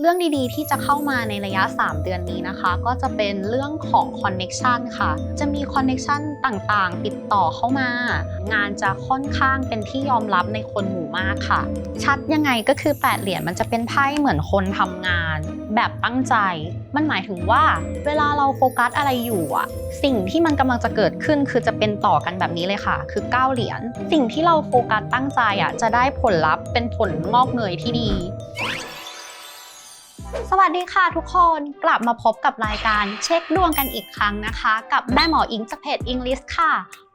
เรื่องดีๆ ที่จะเข้ามาในระยะ 3 เดือนนี้นะคะ ก็จะเป็นเรื่องของ Connection ค่ะ จะมี Connection ต่างๆ ติดต่อเข้ามา งานจะค่อนข้างเป็นที่ยอมรับในคนหมู่มากค่ะ ชัดยังไงก็คือ 8 เหรียญมันจะเป็นไพ่เหมือนคนทำงาน แบบตั้งใจ มันหมายถึงว่า เวลาเราโฟกัสอะไรอยู่อะสิ่งที่มันกำลังจะเกิดขึ้นคือจะเป็นต่อกันแบบนี้เลยค่ะ คือ 9 เหรียญสิ่งที่เราโฟกัสตั้งใจอะจะได้ผลลัพธ์เป็นผลงอกเงยที่ดี สวัสดีค่ะทุกคนกลับมาพบกับรายการเช็คดวงกันอีกครั้งนะคะ กับแม่หมออิงจากเพจ English ค่ะ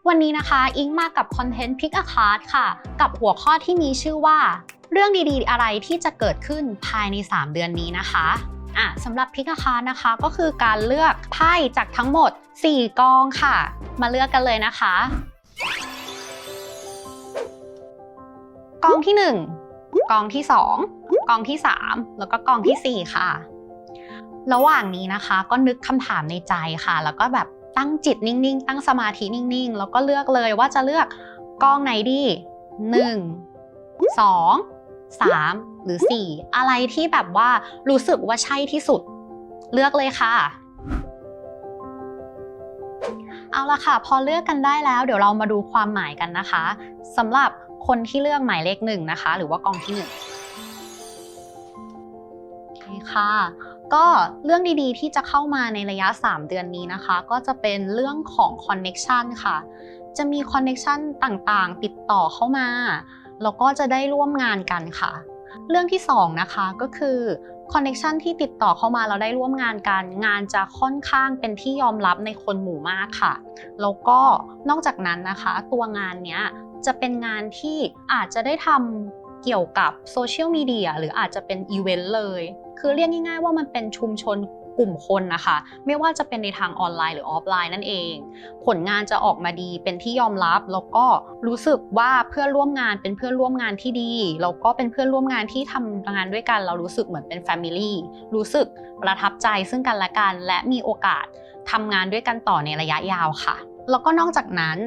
วันนี้นะคะอิงมากับคอนเทนต์ Pick a Card ค่ะ กับหัวข้อที่มีชื่อว่า เรื่องดีๆ อะไรที่จะเกิดขึ้นภายใน 3 เดือนนี้นะคะอะสำหรับ Pick a Card นะคะก็คือการเลือกไพ่จากทั้งหมด 4 กองค่ะ มาเลือกกันเลยนะคะ กองที่ 1 กองที่ 2 กองที่ 3 แล้วก็กองทีสี่ 4 ค่ะ ระหว่างนี้นะคะก็นึกคำถามในใจค่ะ แล้วก็แบบตั้งจิตนิ่งๆ ตั้งสมาธินิ่งๆ แล้วก็เลือกเลยว่าจะเลือกกองไหนดี 1 2 3 หรือ 4 อะไรที่แบบว่ารู้สึกว่าใช่ที่สุด เลือกเลยค่ะ เอาละค่ะ พอเลือกกันได้แล้ว เดี๋ยวเรามาดูความหมายกันนะคะสำหรับ คนที่เลือกหมายเลขหนึ่งนะคะ หรือว่ากองที่หนึ่งโอเคค่ะก็เรื่องดีๆ ที่จะเข้ามาในระยะ 3 เดือนนี้นะคะ ก็จะเป็นเรื่องของ Connection ค่ะ จะมี Connection ต่างๆ ติดต่อเข้ามา แล้วก็จะได้ร่วมงานกันค่ะ เรื่องที่2นะคะก็คือ Connection ที่ติดต่อเข้ามาเราได้ร่วมงานกัน งานจะค่อนข้างเป็นที่ยอมรับในคนหมู่มากค่ะ แล้วก็นอกจากนั้นนะคะ ตัวงานเนี้ย จะเป็นงานที่อาจจะได้ทำเกี่ยวกับโซเชียลมีเดียหรืออาจจะเป็นอีเวนต์เลย คือเรียกง่ายๆว่ามันเป็นชุมชนกลุ่มคนนะคะ ไม่ว่าจะเป็นในทางออนไลน์หรือออฟไลน์นั่นเอง ผลงานจะออกมาดีเป็นที่ยอมรับ แล้วก็รู้สึกว่าเพื่อนร่วมงานเป็นเพื่อนร่วมงานที่ดีแล้วก็เป็นเพื่อนร่วมงานที่ทำงานด้วยกันเรารู้สึกเหมือนเป็นแฟมิลี่รู้สึกประทับใจซึ่งกันและกัน และมีโอกาสทำงานด้วยกันต่อในระยะยาวค่ะ แล้วก็นอกจากนั้น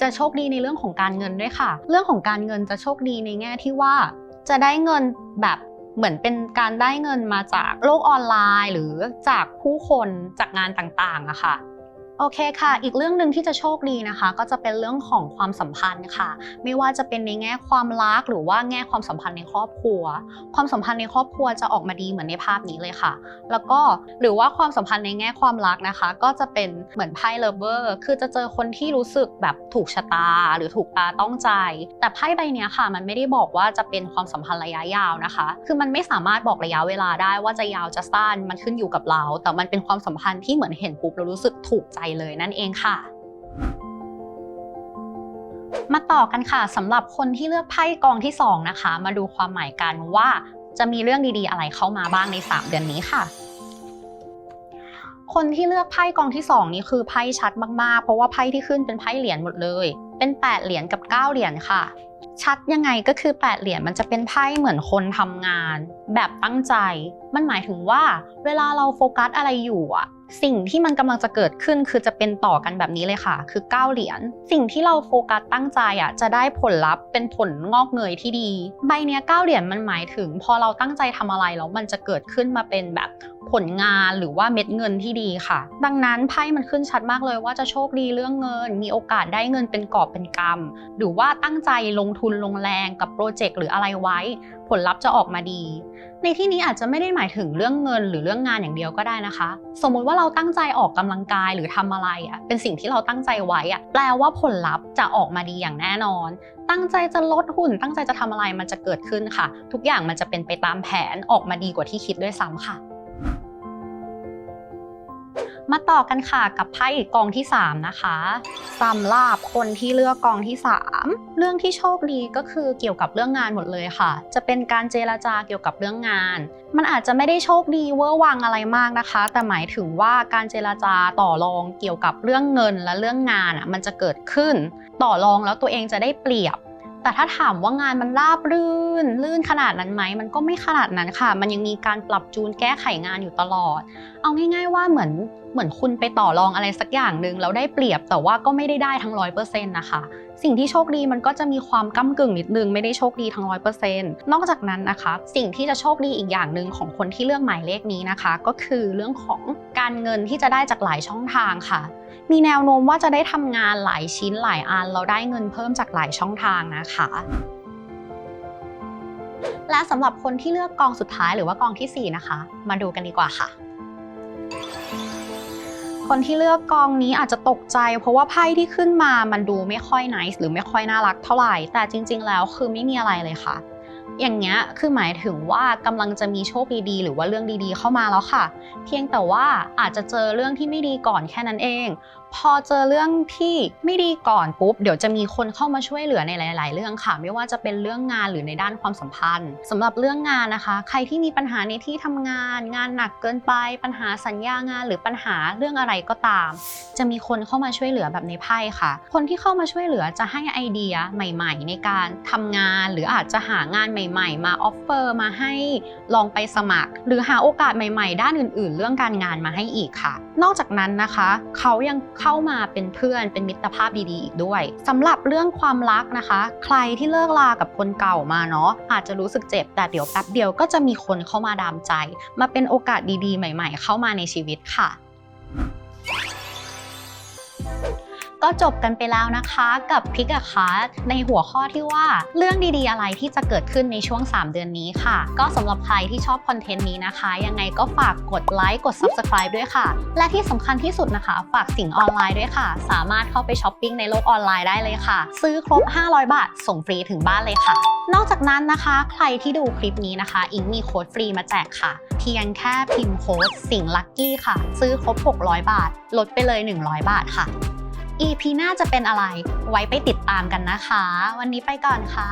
จะโชคดีในเรื่องของการเงินด้วยค่ะ เรื่องของการเงินจะโชคดีในแง่ที่ว่า จะได้เงินแบบเหมือนเป็นการได้เงินมาจากโลกออนไลน์ หรือจากผู้คนจากงานต่างๆอะค่ะ โอเคค่ะ อีกเรื่องหนึ่งที่จะโชคดีนะคะ ก็จะเป็นเรื่องของความสัมพันธ์ค่ะ ไม่ว่าจะเป็นในแง่ความรักหรือว่าแง่ความสัมพันธ์ในครอบครัว ความสัมพันธ์ในครอบครัวจะออกมาดีเหมือนในภาพนี้เลยค่ะ แล้วก็หรือว่าความสัมพันธ์ในแง่ความรักนะคะ ก็จะเป็นเหมือนไพ่เลเวอร์คือจะเจอคนที่รู้สึกแบบถูกชะตา หรือถูกตาต้องใจ แต่ไพ่ใบนี้ค่ะ มันไม่ได้บอกว่าจะเป็นความสัมพันธ์ระยะยาวนะคะ คือมันไม่สามารถบอกระยะเวลาได้ว่าจะยาวจะสั้นมันขึ้นอยู่กับเรา แต่มันเป็นความสัมพันธ์ที่เหมือนเห็นปุ๊บแล้วรู้สึกถูกใจเลยนั่นเองค่ะ มาต่อกันค่ะสำหรับคนที่เลือกไพ่กองที่ 2 นะคะ มาดูความหมายกันว่าจะมีเรื่องดีๆ อะไรเข้ามาบ้างใน 3 เดือนนี้ค่ะ คนที่เลือกไพ่กองที่ 2 นี้คือไพ่ชัดมากๆ เพราะว่าไพ่ที่ขึ้นเป็นไพ่เหรียญหมดเลย เป็น 8 เหรียญกับ 9 เหรียญค่ะ ชัดยังไงก็คือ8เหรียญมันจะเป็นไพ่เหมือนคนทำงาน แบบตั้งใจ มันหมายถึงว่า เวลาเราโฟกัสอะไรอยู่อะสิ่งที่มันกำลังจะเกิดขึ้นคือจะเป็นต่อกันแบบนี้เลยค่ะ คือ 9 เหรียญสิ่งที่เราโฟกัสตั้งใจอะจะได้ผลลัพธ์เป็นผลงอกเงยที่ดี ใบเนี้ย9เหรียญมันหมายถึง พอเราตั้งใจทำอะไรแล้วมันจะเกิดขึ้นมาเป็นแบบ ผลงานหรือว่าเม็ดเงินที่ดีค่ะ ดังนั้นไพ่มันขึ้นชัดมากเลยว่าจะโชคดีเรื่องเงิน มีโอกาสได้เงินเป็นกอบเป็นกำหรือว่าตั้งใจลงทุนลงแรงกับโปรเจกต์หรืออะไรไว้ ผลลัพธ์จะออกมาดี ในที่นี้อาจจะไม่ได้หมายถึงเรื่องเงินหรือเรื่องงานอย่างเดียวก็ได้นะคะ สมมุติว่าเราตั้งใจออกกำลังกายหรือทำอะไรอะเป็นสิ่งที่เราตั้งใจไว้อะแปลว่าผลลัพธ์จะออกมาดีอย่างแน่นอน ตั้งใจจะลดหุ่น ตั้งใจจะทำอะไรมันจะเกิดขึ้นค่ะ ทุกอย่างมันจะเป็นไปตามแผนออกมาดีกว่าที่คิดด้วยซ้ำค่ะ มาต่อกันค่ะกับไพ่กองที่ 3 นะคะสำหรับคนที่เลือกกองที่ 3 เรื่องที่โชคดีก็คือเกี่ยวกับเรื่องงานหมดเลยค่ะ จะเป็นการเจรจาเกี่ยวกับเรื่องงาน มันอาจจะไม่ได้โชคดีเวอร์วังอะไรมากนะคะ แต่หมายถึงว่าการเจรจาต่อรองเกี่ยวกับเรื่องเงินและเรื่องงานอะมันจะเกิดขึ้น ต่อรองแล้วตัวเองจะได้เปรียบ แต่ถ้าถามว่างานมันราบรื่น ลื่นขนาดนั้นไหมมันก็ไม่ขนาดนั้นค่ะ มันยังมีการปรับจูนแก้ไขงานอยู่ตลอด เอาง่าย ๆ ว่าเหมือนเหมือนคุณไปต่อรองอะไรสักอย่างหนึ่งแล้วได้เปรียบแต่ว่าก็ไม่ได้ได้ทั้งร้อยเปอร์เซ็นต์นะคะสิ่งที่โชคดีมันก็จะมีความก้ากึ่งนิดนึงไม่ได้โชคดีทั้งร้อยเปอร์เซ็นต์นอกจากนั้นนะคะสิ่งที่จะโชคดีอีกอย่างหนึ่งของคนที่เลือกหมายเลขนี้นะคะ ก็คือเรื่องของการเงินที่จะได้จากหลายช่องทางค่ะ มีแนวโน้มว่าจะได้ทำงานหลายชิ้นหลายอัน เราได้เงินเพิ่มจากหลายช่องทางนะคะ และสำหรับคนที่เลือกกองสุดท้ายหรือว่ากองทีสี่ 4 นะคะ มาดูกันดีกว่าค่ะคนที่เลือกกองนี้อาจจะตกใจ เพราะว่าไพ่ที่ขึ้นมามันดูไม่ค่อยนิสหรือไม่ค่อยน่ารักเท่าไหร่ แต่จริง ๆ แล้วคือไม่มีอะไรเลยค่ะ อย่างเงี้ยคือหมายถึงว่ากำลังจะมีโชคดีๆ หรือว่าเรื่องดีๆ เข้ามาแล้วค่ะ เพียงแต่ว่าอาจจะเจอเรื่องที่ไม่ดีก่อนแค่นั้นเองพอเจอเรื่องที่ไม่ดีก่อนปุ๊บเดี๋ยวจะมีคนเข้ามาช่วยเหลือในหลาย ๆ เรื่องค่ะ ไม่ว่าจะเป็นเรื่องงานหรือในด้านความสัมพันธ์สำหรับเรื่องงานนะคะ ใครที่มีปัญหาในที่ทำงาน งานหนักเกินไป ปัญหาสัญญางาน หรือปัญหาเรื่องอะไรก็ตาม จะมีคนเข้ามาช่วยเหลือแบบในไพ่ค่ะ คนที่เข้ามาช่วยเหลือจะให้ไอเดียใหม่ ๆ ในการทำงาน หรืออาจจะหางานใหม่ ๆ มาออฟเฟอร์มาให้ลองไปสมัคร หรือหาโอกาสใหม่ ๆ ด้านอื่น ๆ เรื่องการงานมาให้อีกค่ะ นอกจากนั้นนะคะ เขายังเข้ามาเป็นเพื่อนเป็นมิตรภาพดีๆอีกด้วยสำหรับเรื่องความรักนะคะ ใครที่เลิกลากับคนเก่ามาเนาะอาจจะรู้สึกเจ็บแต่เดี๋ยวแป๊บเดียวก็จะมีคนเข้ามาดามใจ มาเป็นโอกาสดีๆ ใหม่ ๆ เข้ามาในชีวิตค่ะ ก็จบกันไปแล้วนะคะกับพิกอะคาร์ในหัวข้อที่ว่าเรื่องดีๆอะไรที่จะเกิดขึ้นในช่วง 3 เดือนนี้ค่ะ ก็สำหรับใครที่ชอบคอนเทนต์นี้นะคะ ยังไงก็ฝากกดไลค์กด Subscribe ด้วยค่ะ และที่สำคัญที่สุดนะคะ ฝากสิ่งออนไลน์ด้วยค่ะ สามารถเข้าไปช้อปปิ้งในโลกออนไลน์ได้เลยค่ะ ซื้อครบ 500 บาท ส่งฟรีถึงบ้านเลยค่ะ นอกจากนั้นนะคะ ใครที่ดูคลิปนี้นะคะ อิงมีโค้ดฟรีมาแจกค่ะ เพียงแค่พิมพ์โค้ดสิ่งลัคกี้ค่ะ ซื้อครบ 600 บาท ลดไปเลย 100 บาทค่ะ EP หน้าจะเป็นอะไรไว้ไปติดตามกันนะคะ วันนี้ไปก่อนค่ะ